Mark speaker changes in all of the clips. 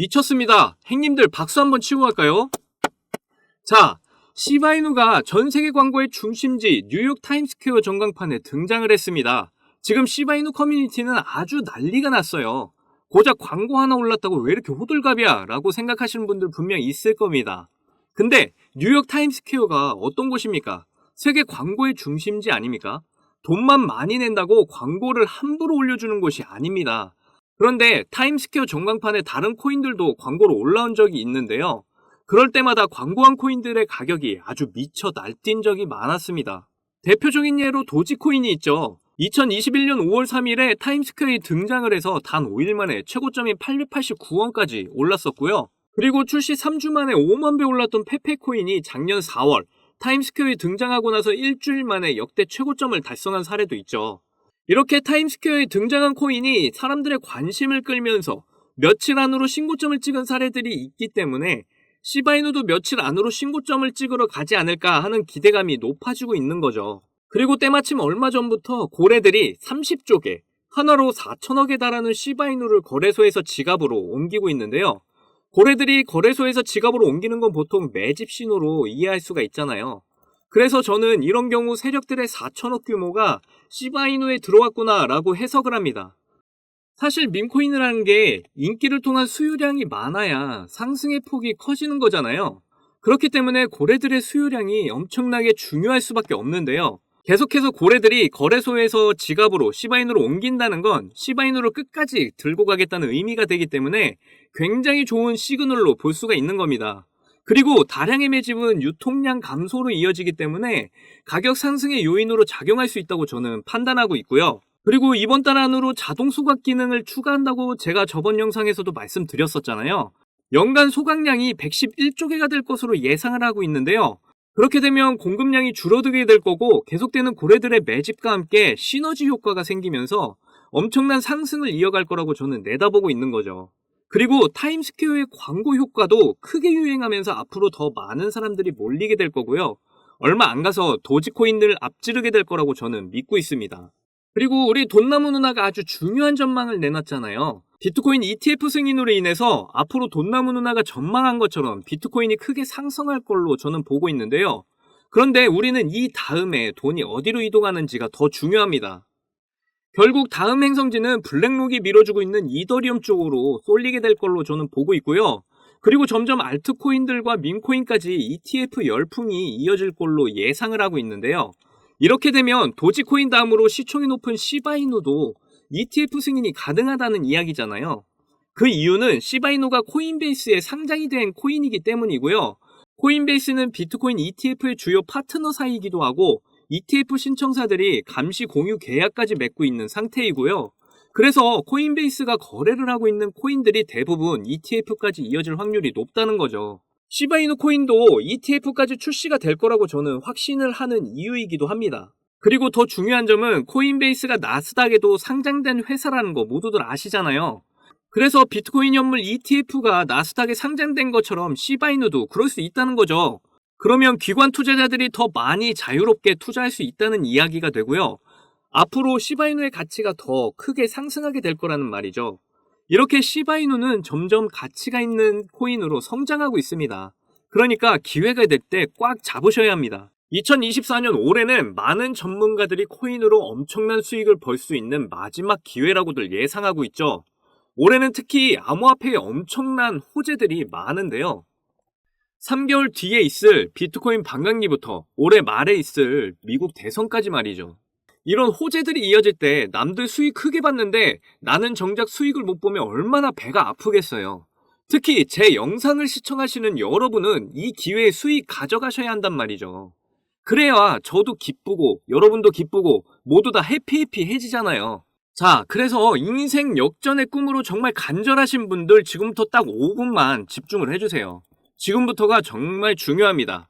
Speaker 1: 미쳤습니다. 행님들 박수 한번 치고 갈까요? 자, 시바이누가 전 세계 광고의 중심지 뉴욕 타임스퀘어 전광판에 등장을 했습니다. 지금 시바이누 커뮤니티는 아주 난리가 났어요. 고작 광고 하나 올랐다고 왜 이렇게 호들갑이야? 라고 생각하시는 분들 분명 있을 겁니다. 근데 뉴욕 타임스퀘어가 어떤 곳입니까? 세계 광고의 중심지 아닙니까? 돈만 많이 낸다고 광고를 함부로 올려주는 곳이 아닙니다. 그런데 타임스퀘어 전광판에 다른 코인들도 광고로 올라온 적이 있는데요. 그럴 때마다 광고한 코인들의 가격이 아주 미쳐 날뛴 적이 많았습니다. 대표적인 예로 도지코인이 있죠. 2021년 5월 3일에 타임스퀘어에 등장을 해서 단 5일 만에 최고점인 889원까지 올랐었고요. 그리고 출시 3주 만에 5만 배 올랐던 페페코인이 작년 4월 타임스퀘어에 등장하고 나서 일주일 만에 역대 최고점을 달성한 사례도 있죠. 이렇게 타임스퀘어에 등장한 코인이 사람들의 관심을 끌면서 며칠 안으로 신고점을 찍은 사례들이 있기 때문에 시바이누도 며칠 안으로 신고점을 찍으러 가지 않을까 하는 기대감이 높아지고 있는 거죠. 그리고 때마침 얼마 전부터 고래들이 30조 개, 하나로 4천억에 달하는 시바이누를 거래소에서 지갑으로 옮기고 있는데요. 고래들이 거래소에서 지갑으로 옮기는 건 보통 매집 신호로 이해할 수가 있잖아요. 그래서 저는 이런 경우 세력들의 4천억 규모가 시바이누에 들어왔구나 라고 해석을 합니다. 사실 밈코인이라는 게 인기를 통한 수요량이 많아야 상승의 폭이 커지는 거잖아요. 그렇기 때문에 고래들의 수요량이 엄청나게 중요할 수밖에 없는데요. 계속해서 고래들이 거래소에서 지갑으로 시바인으로 옮긴다는 건 시바인으로 끝까지 들고 가겠다는 의미가 되기 때문에 굉장히 좋은 시그널로 볼 수가 있는 겁니다. 그리고 다량의 매집은 유통량 감소로 이어지기 때문에 가격 상승의 요인으로 작용할 수 있다고 저는 판단하고 있고요. 그리고 이번 달 안으로 자동 소각 기능을 추가한다고 제가 저번 영상에서도 말씀드렸었잖아요. 연간 소각량이 111조 개가 될 것으로 예상을 하고 있는데요. 그렇게 되면 공급량이 줄어들게 될 거고 계속되는 고래들의 매집과 함께 시너지 효과가 생기면서 엄청난 상승을 이어갈 거라고 저는 내다보고 있는 거죠. 그리고 타임스퀘어의 광고 효과도 크게 유행하면서 앞으로 더 많은 사람들이 몰리게 될 거고요. 얼마 안 가서 도지코인을 앞지르게 될 거라고 저는 믿고 있습니다. 그리고 우리 돈나무 누나가 아주 중요한 전망을 내놨잖아요. 비트코인 ETF 승인으로 인해서 앞으로 돈나무 누나가 전망한 것처럼 비트코인이 크게 상승할 걸로 저는 보고 있는데요. 그런데 우리는 이 다음에 돈이 어디로 이동하는지가 더 중요합니다. 결국 다음 행성지는 블랙록이 밀어주고 있는 이더리움 쪽으로 쏠리게 될 걸로 저는 보고 있고요. 그리고 점점 알트코인들과 민코인까지 ETF 열풍이 이어질 걸로 예상을 하고 있는데요. 이렇게 되면 도지코인 다음으로 시총이 높은 시바이누도 ETF 승인이 가능하다는 이야기잖아요. 그 이유는 시바이누가 코인베이스에 상장이 된 코인이기 때문이고요. 코인베이스는 비트코인 ETF의 주요 파트너 사이기도 하고 ETF 신청사들이 감시 공유 계약까지 맺고 있는 상태이고요. 그래서 코인베이스가 거래를 하고 있는 코인들이 대부분 ETF까지 이어질 확률이 높다는 거죠. 시바이누 코인도 ETF까지 출시가 될 거라고 저는 확신을 하는 이유이기도 합니다. 그리고 더 중요한 점은 코인베이스가 나스닥에도 상장된 회사라는 거 모두들 아시잖아요. 그래서 비트코인 현물 ETF가 나스닥에 상장된 것처럼 시바이누도 그럴 수 있다는 거죠. 그러면 기관 투자자들이 더 많이 자유롭게 투자할 수 있다는 이야기가 되고요. 앞으로 시바이누의 가치가 더 크게 상승하게 될 거라는 말이죠. 이렇게 시바이누는 점점 가치가 있는 코인으로 성장하고 있습니다. 그러니까 기회가 될 때 꽉 잡으셔야 합니다. 2024년 올해는 많은 전문가들이 코인으로 엄청난 수익을 벌 수 있는 마지막 기회라고들 예상하고 있죠. 올해는 특히 암호화폐에 엄청난 호재들이 많은데요. 3개월 뒤에 있을 비트코인 반감기부터 올해 말에 있을 미국 대선까지 말이죠. 이런 호재들이 이어질 때 남들 수익 크게 봤는데 나는 정작 수익을 못 보면 얼마나 배가 아프겠어요. 특히 제 영상을 시청하시는 여러분은 이 기회에 수익 가져가셔야 한단 말이죠. 그래야 저도 기쁘고 여러분도 기쁘고 모두 다 해피해피해지잖아요. 자, 그래서 인생 역전의 꿈으로 정말 간절하신 분들 지금부터 딱 5분만 집중을 해주세요. 지금부터가 정말 중요합니다.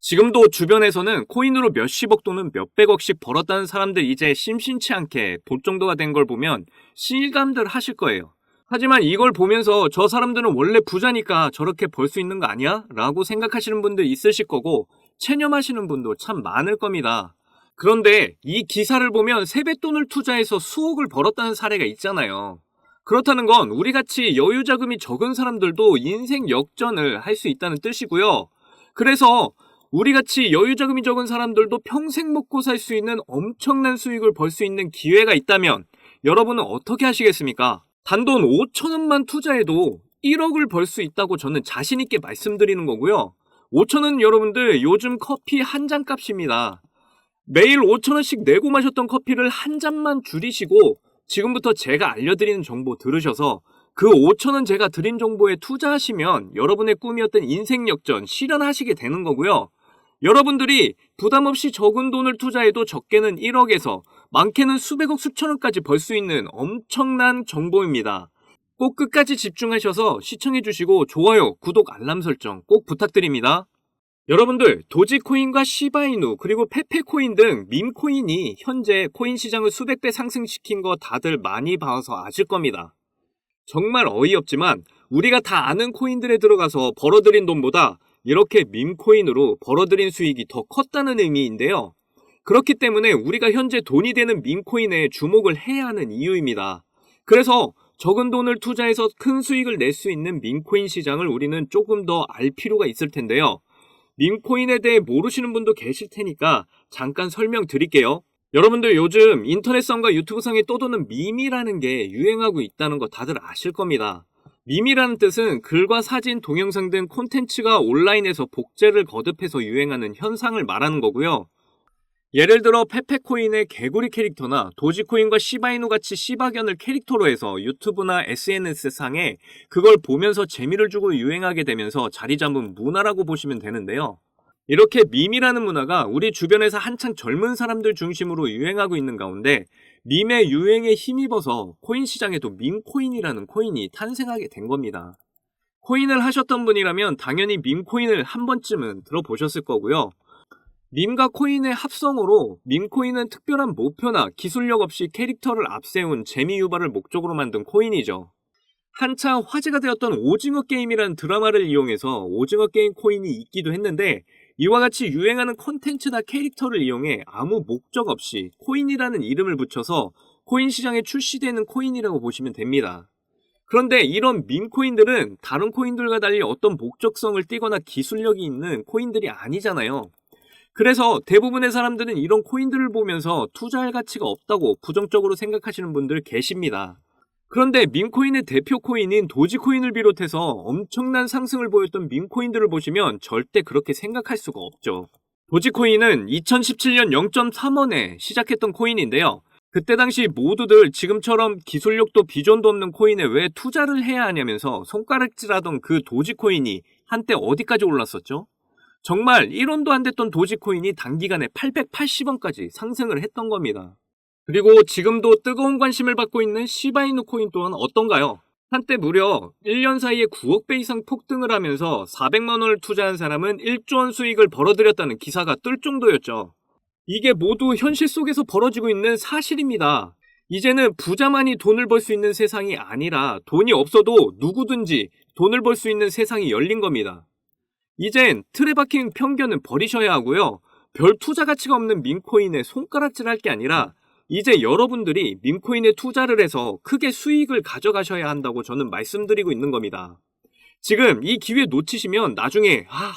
Speaker 1: 지금도 주변에서는 코인으로 몇십억 또는 몇백억씩 벌었다는 사람들 이제 심심치 않게 볼 정도가 된 걸 보면 실감들 하실 거예요. 하지만 이걸 보면서 저 사람들은 원래 부자니까 저렇게 벌 수 있는 거 아니야? 라고 생각하시는 분들 있으실 거고 체념하시는 분도 참 많을 겁니다. 그런데 이 기사를 보면 세뱃돈을 투자해서 수억을 벌었다는 사례가 있잖아요. 그렇다는 건 우리 같이 여유 자금이 적은 사람들도 인생 역전을 할 수 있다는 뜻이고요. 그래서 우리 같이 여유 자금이 적은 사람들도 평생 먹고 살 수 있는 엄청난 수익을 벌 수 있는 기회가 있다면 여러분은 어떻게 하시겠습니까? 단돈 5천 원만 투자해도 1억을 벌 수 있다고 저는 자신 있게 말씀드리는 거고요. 5천 원 여러분들 요즘 커피 한 잔 값입니다. 매일 5천 원씩 내고 마셨던 커피를 한 잔만 줄이시고 지금부터 제가 알려드리는 정보 들으셔서 그 5천 원 제가 드린 정보에 투자하시면 여러분의 꿈이었던 인생 역전 실현하시게 되는 거고요. 여러분들이 부담 없이 적은 돈을 투자해도 적게는 1억에서 많게는 수백억 수천억까지 벌 수 있는 엄청난 정보입니다. 꼭 끝까지 집중하셔서 시청해주시고 좋아요, 구독, 알람 설정 꼭 부탁드립니다. 여러분들 도지코인과 시바이누 그리고 페페코인 등 밈코인이 현재 코인 시장을 수백 배 상승시킨 거 다들 많이 봐서 아실 겁니다. 정말 어이없지만 우리가 다 아는 코인들에 들어가서 벌어들인 돈보다 이렇게 밈코인으로 벌어들인 수익이 더 컸다는 의미인데요. 그렇기 때문에 우리가 현재 돈이 되는 밈코인에 주목을 해야 하는 이유입니다. 그래서 적은 돈을 투자해서 큰 수익을 낼 수 있는 밈코인 시장을 우리는 조금 더 알 필요가 있을 텐데요. 밈코인에 대해 모르시는 분도 계실 테니까 잠깐 설명드릴게요. 여러분들 요즘 인터넷상과 유튜브상에 떠도는 밈이라는 게 유행하고 있다는 거 다들 아실 겁니다. 밈이라는 뜻은 글과 사진, 동영상 등 콘텐츠가 온라인에서 복제를 거듭해서 유행하는 현상을 말하는 거고요. 예를 들어 페페코인의 개구리 캐릭터나 도지코인과 시바이누 같이 시바견을 캐릭터로 해서 유튜브나 SNS 상에 그걸 보면서 재미를 주고 유행하게 되면서 자리 잡은 문화라고 보시면 되는데요. 이렇게 밈이라는 문화가 우리 주변에서 한창 젊은 사람들 중심으로 유행하고 있는 가운데 밈의 유행에 힘입어서 코인 시장에도 밈코인이라는 코인이 탄생하게 된 겁니다. 코인을 하셨던 분이라면 당연히 밈코인을 한 번쯤은 들어보셨을 거고요. 밈과 코인의 합성으로 밈코인은 특별한 목표나 기술력 없이 캐릭터를 앞세운 재미 유발을 목적으로 만든 코인이죠. 한창 화제가 되었던 오징어 게임이라는 드라마를 이용해서 오징어 게임 코인이 있기도 했는데 이와 같이 유행하는 콘텐츠나 캐릭터를 이용해 아무 목적 없이 코인이라는 이름을 붙여서 코인 시장에 출시되는 코인이라고 보시면 됩니다. 그런데 이런 밈코인들은 다른 코인들과 달리 어떤 목적성을 띠거나 기술력이 있는 코인들이 아니잖아요. 그래서 대부분의 사람들은 이런 코인들을 보면서 투자할 가치가 없다고 부정적으로 생각하시는 분들 계십니다. 그런데 밈코인의 대표 코인인 도지코인을 비롯해서 엄청난 상승을 보였던 밈코인들을 보시면 절대 그렇게 생각할 수가 없죠. 도지코인은 2017년 0.3원에 시작했던 코인인데요. 그때 당시 모두들 지금처럼 기술력도 비전도 없는 코인에 왜 투자를 해야 하냐면서 손가락질하던 그 도지코인이 한때 어디까지 올랐었죠? 정말 1원도 안 됐던 도지코인이 단기간에 880원까지 상승을 했던 겁니다. 그리고 지금도 뜨거운 관심을 받고 있는 시바이누 코인 또한 어떤가요? 한때 무려 1년 사이에 9억 배 이상 폭등을 하면서 400만 원을 투자한 사람은 1조 원 수익을 벌어들였다는 기사가 뜰 정도였죠. 이게 모두 현실 속에서 벌어지고 있는 사실입니다. 이제는 부자만이 돈을 벌 수 있는 세상이 아니라 돈이 없어도 누구든지 돈을 벌 수 있는 세상이 열린 겁니다. 이젠 틀에 박힌 편견은 버리셔야 하고요. 별 투자 가치가 없는 민코인에 손가락질 할 게 아니라 이제 여러분들이 민코인에 투자를 해서 크게 수익을 가져가셔야 한다고 저는 말씀드리고 있는 겁니다. 지금 이 기회 놓치시면 나중에 아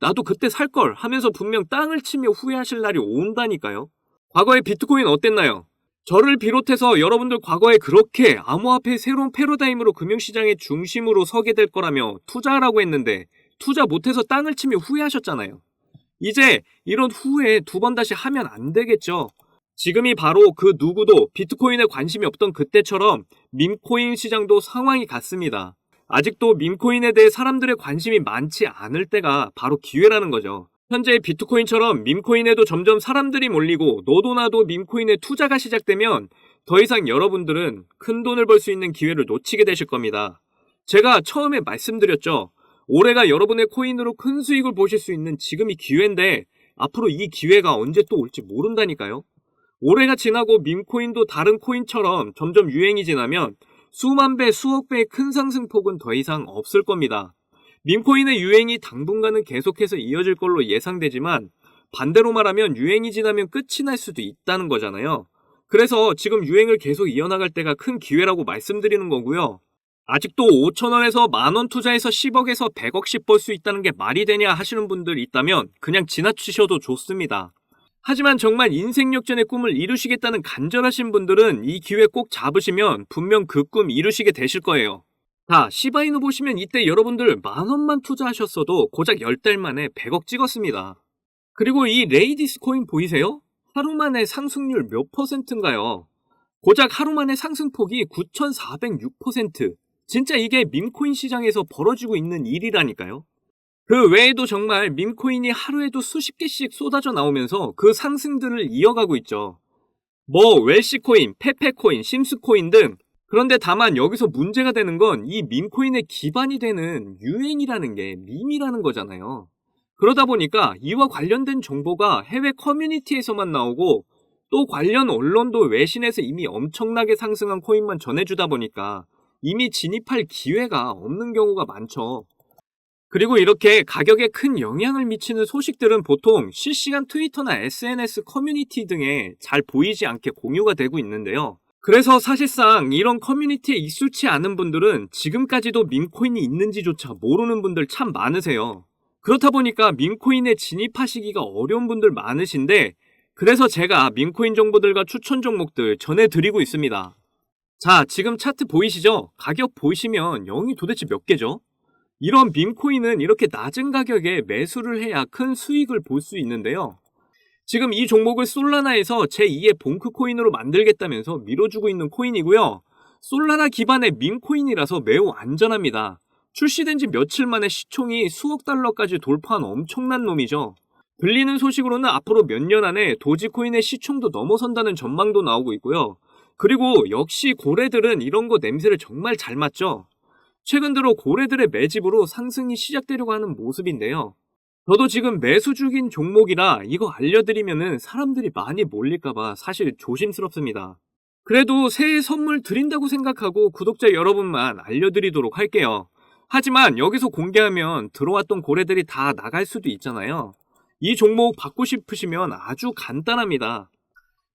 Speaker 1: 나도 그때 살 걸 하면서 분명 땅을 치며 후회하실 날이 온다니까요. 과거의 비트코인 어땠나요? 저를 비롯해서 여러분들 과거에 그렇게 암호화폐 새로운 패러다임으로 금융시장의 중심으로 서게 될 거라며 투자하라고 했는데 투자 못해서 땅을 치며 후회하셨잖아요. 이제 이런 후회 두 번 다시 하면 안 되겠죠. 지금이 바로 그 누구도 비트코인에 관심이 없던 그때처럼 밈코인 시장도 상황이 같습니다. 아직도 밈코인에 대해 사람들의 관심이 많지 않을 때가 바로 기회라는 거죠. 현재 비트코인처럼 밈코인에도 점점 사람들이 몰리고 너도 나도 밈코인에 투자가 시작되면 더 이상 여러분들은 큰 돈을 벌 수 있는 기회를 놓치게 되실 겁니다. 제가 처음에 말씀드렸죠. 올해가 여러분의 코인으로 큰 수익을 보실 수 있는 지금이 기회인데 앞으로 이 기회가 언제 또 올지 모른다니까요. 올해가 지나고 밈코인도 다른 코인처럼 점점 유행이 지나면 수만 배, 수억 배의 큰 상승폭은 더 이상 없을 겁니다. 밈코인의 유행이 당분간은 계속해서 이어질 걸로 예상되지만 반대로 말하면 유행이 지나면 끝이 날 수도 있다는 거잖아요. 그래서 지금 유행을 계속 이어나갈 때가 큰 기회라고 말씀드리는 거고요. 아직도 5천원에서 만원 투자해서 10억에서 100억씩 벌 수 있다는 게 말이 되냐 하시는 분들 있다면 그냥 지나치셔도 좋습니다. 하지만 정말 인생 역전의 꿈을 이루시겠다는 간절하신 분들은 이 기회 꼭 잡으시면 분명 그 꿈 이루시게 되실 거예요. 자, 시바이누 보시면 이때 여러분들 만 원만 투자하셨어도 고작 10달 만에 100억 찍었습니다. 그리고 이 레이디스 코인 보이세요? 하루 만에 상승률 몇 퍼센트인가요? 고작 하루 만에 상승폭이 9,406%. 진짜 이게 밈코인 시장에서 벌어지고 있는 일이라니까요. 그 외에도 정말 밈코인이 하루에도 수십 개씩 쏟아져 나오면서 그 상승들을 이어가고 있죠. 뭐 웰시코인, 페페코인, 심스코인 등 그런데 다만 여기서 문제가 되는 건이 밈코인의 기반이 되는 유행이라는 게 밈이라는 거잖아요. 그러다 보니까 이와 관련된 정보가 해외 커뮤니티에서만 나오고 또 관련 언론도 외신에서 이미 엄청나게 상승한 코인만 전해주다 보니까 이미 진입할 기회가 없는 경우가 많죠. 그리고 이렇게 가격에 큰 영향을 미치는 소식들은 보통 실시간 트위터나 SNS 커뮤니티 등에 잘 보이지 않게 공유가 되고 있는데요. 그래서 사실상 이런 커뮤니티에 익숙치 않은 분들은 지금까지도 밈코인이 있는지조차 모르는 분들 참 많으세요. 그렇다 보니까 밈코인에 진입하시기가 어려운 분들 많으신데 그래서 제가 밈코인 정보들과 추천 종목들 전해드리고 있습니다. 자, 지금 차트 보이시죠? 가격 보시면 0이 도대체 몇 개죠? 이런 밈코인은 이렇게 낮은 가격에 매수를 해야 큰 수익을 볼 수 있는데요. 지금 이 종목을 솔라나에서 제2의 봉크 코인으로 만들겠다면서 밀어주고 있는 코인이고요. 솔라나 기반의 밈코인이라서 매우 안전합니다. 출시된 지 며칠 만에 시총이 수억 달러까지 돌파한 엄청난 놈이죠. 들리는 소식으로는 앞으로 몇 년 안에 도지코인의 시총도 넘어선다는 전망도 나오고 있고요. 그리고 역시 고래들은 이런 거 냄새를 정말 잘 맡죠. 최근 들어 고래들의 매집으로 상승이 시작되려고 하는 모습인데요. 저도 지금 매수 중인 종목이라 이거 알려드리면은 사람들이 많이 몰릴까봐 사실 조심스럽습니다. 그래도 새해 선물 드린다고 생각하고 구독자 여러분만 알려드리도록 할게요. 하지만 여기서 공개하면 들어왔던 고래들이 다 나갈 수도 있잖아요. 이 종목 받고 싶으시면 아주 간단합니다.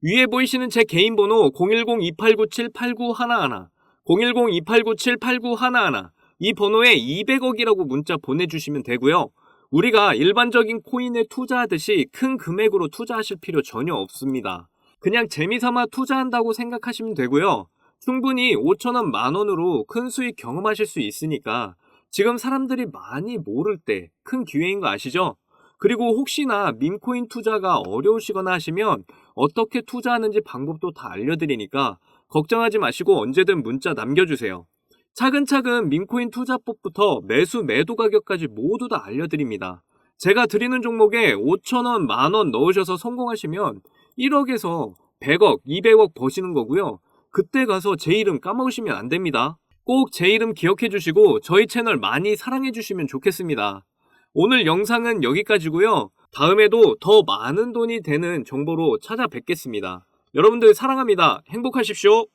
Speaker 1: 위에 보이시는 제 개인 번호 010-2897-8911, 010-2897-8911, 이 번호에 200억이라고 문자 보내주시면 되고요. 우리가 일반적인 코인에 투자하듯이 큰 금액으로 투자하실 필요 전혀 없습니다. 그냥 재미삼아 투자한다고 생각하시면 되고요. 충분히 5천원 만원으로 큰 수익 경험하실 수 있으니까 지금 사람들이 많이 모를 때 큰 기회인 거 아시죠? 그리고 혹시나 민코인 투자가 어려우시거나 하시면 어떻게 투자하는지 방법도 다 알려드리니까 걱정하지 마시고 언제든 문자 남겨주세요. 차근차근 민코인 투자법부터 매수 매도 가격까지 모두 다 알려드립니다. 제가 드리는 종목에 5천원, 만원 넣으셔서 성공하시면 1억에서 100억, 200억 버시는 거고요. 그때 가서 제 이름 까먹으시면 안 됩니다. 꼭 제 이름 기억해 주시고 저희 채널 많이 사랑해 주시면 좋겠습니다. 오늘 영상은 여기까지고요. 다음에도 더 많은 돈이 되는 정보로 찾아뵙겠습니다. 여러분들 사랑합니다. 행복하십시오.